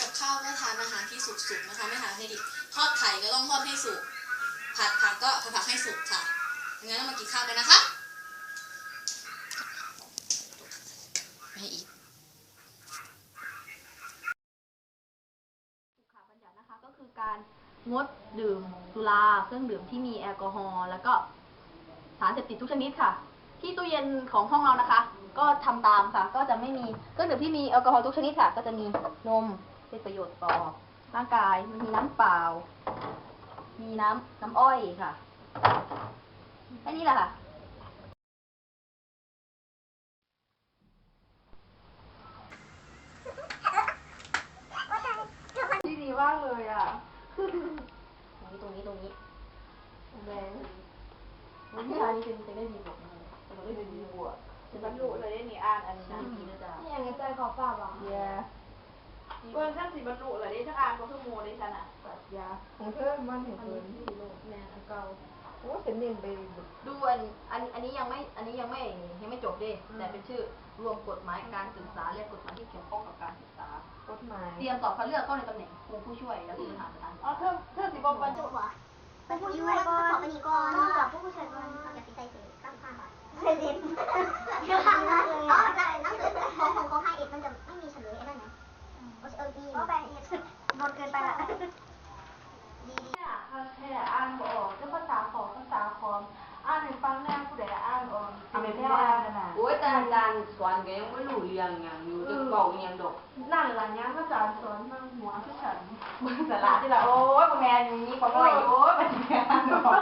กับข้าวก็ทานอาหารที่สุกๆนะคะ ไม่ทานให้ดิบทอดไข่ก็ต้องทอดให้สุก ผัดผักก็ผัดผักให้สุกค่ะ งั้นเรามากินข้าวกันนะคะไม่อีกสุขาบัญญัตินะคะก็คือการงดดื่มสุราเครื่องดื่มที่มีแอลกอฮอล์แล้วก็สารเสพติดทุกชนิดค่ะ ที่ตู้เย็นของห้องเรานะคะ ก็ทำตามค่ะ ก็จะไม่มีเครื่องดื่มที่มีแอลกอฮอล์ทุกชนิดค่ะ ก็จะมีนม เป็นประโยชน์ต่อร่างกายมันมีน้ำเปล่า มีน้ำน้ำอ้อยค่ะแค่นี้แหละค่ะที่ดีมากเลยอะตรงนี้ตรงนี้ตรงนี้แดงวันนี้อันนี้เป็นเป็นได้ดีกว่าแต่เราได้ดีกว่าจะบรรลุเลยได้นี่อ่านอันนี้น้ำดีนะจ๊ะนี่ยังไงใจขอฝากอะ เย้เปิ้ลท่านสิบรรลุเลยได้ทั้งอ่านก็คือโมได้ฉันอะปัดยาของเพื่อนบ้านเห็นอันเพื่อนนี้ที่โลกแม่อันเก่า โอ้ฉันเรียนไปดูอันอันอันนี้ยังไม่อันนี้ยังไม่ยังไม่จบดิแต่เป็นชื่อรวมกฎหมายการศึกษาและกฎหมายที่เกี่ยวข้องกับการศึกษา กฎหมายเตรียมสอบคัดเลือกเข้าในตำแหน่งครูผู้ช่วยและผู้บริหารสถานศึกอ๋อษา รื่องอย่างอยู่จะเก่าอหย่างดอกนั่นหลังนี้ภาษาสอนมาหัวคือฉันมึงสละที่ละโอ้ยมึงแมนนี่ปะก้อยโอ้ยมันแมน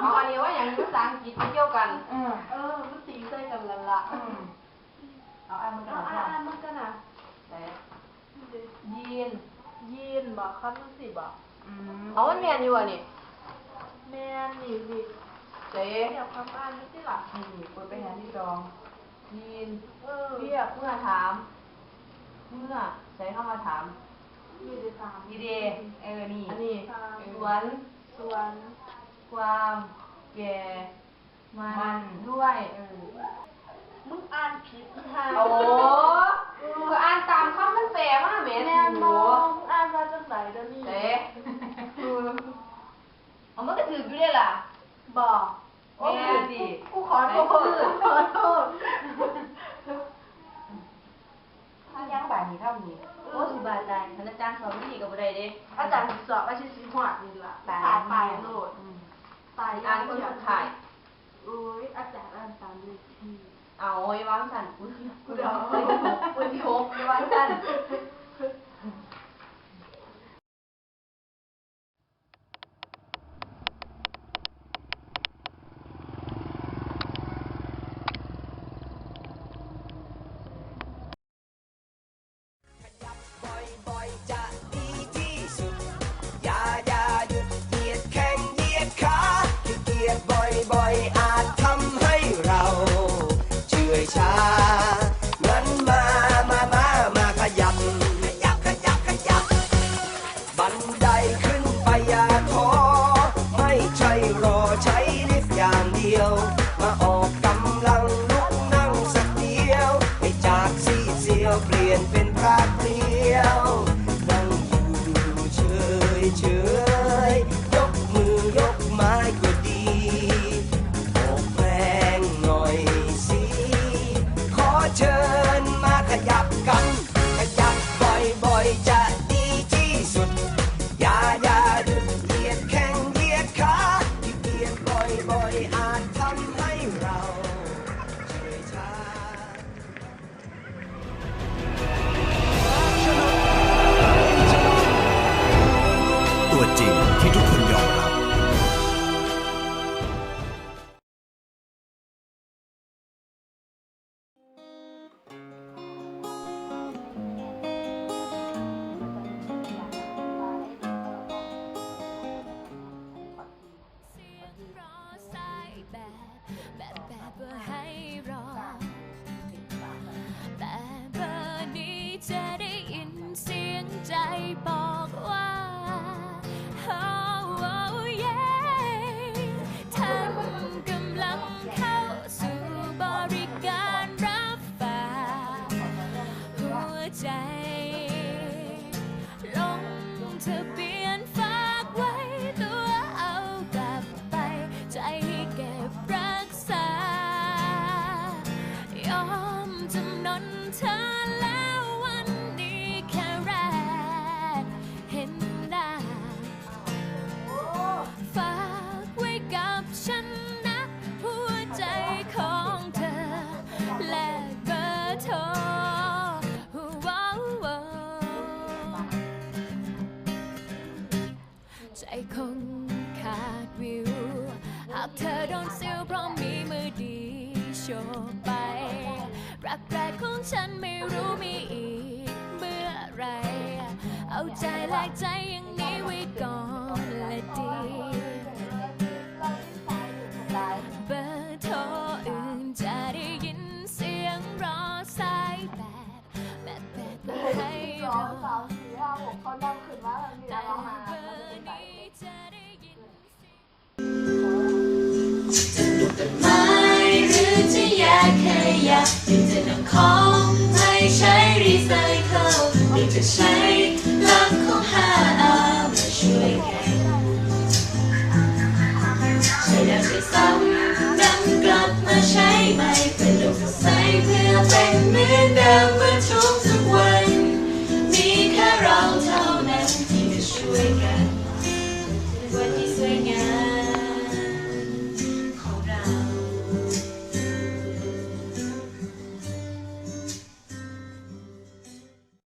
เอาอันนี้ว่าอย่างภาษาอังกฤษเกี่ยวกันเออเออมันตีใส่กันละละอืมเอาอันมันกันเอ่านอ่านมันกันนะแต่ยีนยีนบอกคำมันสิบอกเอามันแมนอยู่อะนี่แม่นี่สิเจ๊เดี๋ยวคำอ่านนี่สิล่ะนี่เปิดไปหาที่รองยินเออเรียกเมื่อถาม เมื่อใช้เข้ามาถามยี่สิบสามดีเดเออ นี่อันนี้สวนส่วนความแก่มันด้วยเออมึงอ่านผิดค่ะโอ้ก็อ่านตามคำมันแปลมาแหม่แม่หมนูองอ่านมาจากไหนเดี๋ยวนี้เจ๊เอามันก็ถืออยู่ได้ล่ะบอกแม่ดิกูขอโทษขอโทษ ถ้ายับนี้เท่านี้โอ้สิบาทได้ท่านอาจารย์สอนไม่ดีกับอะไรเด้อาจารย์สอบว่าชื่อสีหวดนี่ล่ะตายตายโลดตายอ่านคนสุดท้ายโอ้ยอาจารย์อ่านตามเลขที่เอาไว้วางสันกูเดี๋ยวกูเดี๋ยวปืนหกปืนหกไว้วางสัน บอกว่า oh oh yeah ท่านกำลังเข้าสู่บริการรับฝากหัวใจ ลงทะเบียนากเธอโดนซิวเพราะมีมือดีโชว์ไป รักแรกของฉันไม่รู้มีอีกเมื่อไร เอาใจแลกใจอย่างนี้ไว้ก่อนและดี เบอร์โทรอื่นจะได้ยินเสียงรอสายแบบแบบแบบเพื่ให้รอองสี่ห้าหกเขานั่งขึ้นมาแล้วมีแต่อะไรมา เบอร์นี้จะได้ ยินไม้หรือจะแยกขยะหรือจะนำของไม่ใช้รีไซเคิลหรือจะใช้หลักของ 5R มาช่วยกันใช้แล้วใช้ซ้ำนำกลับมาใช้ใหม่เป็นโลกสดใสเพื่อเป็นเหมือน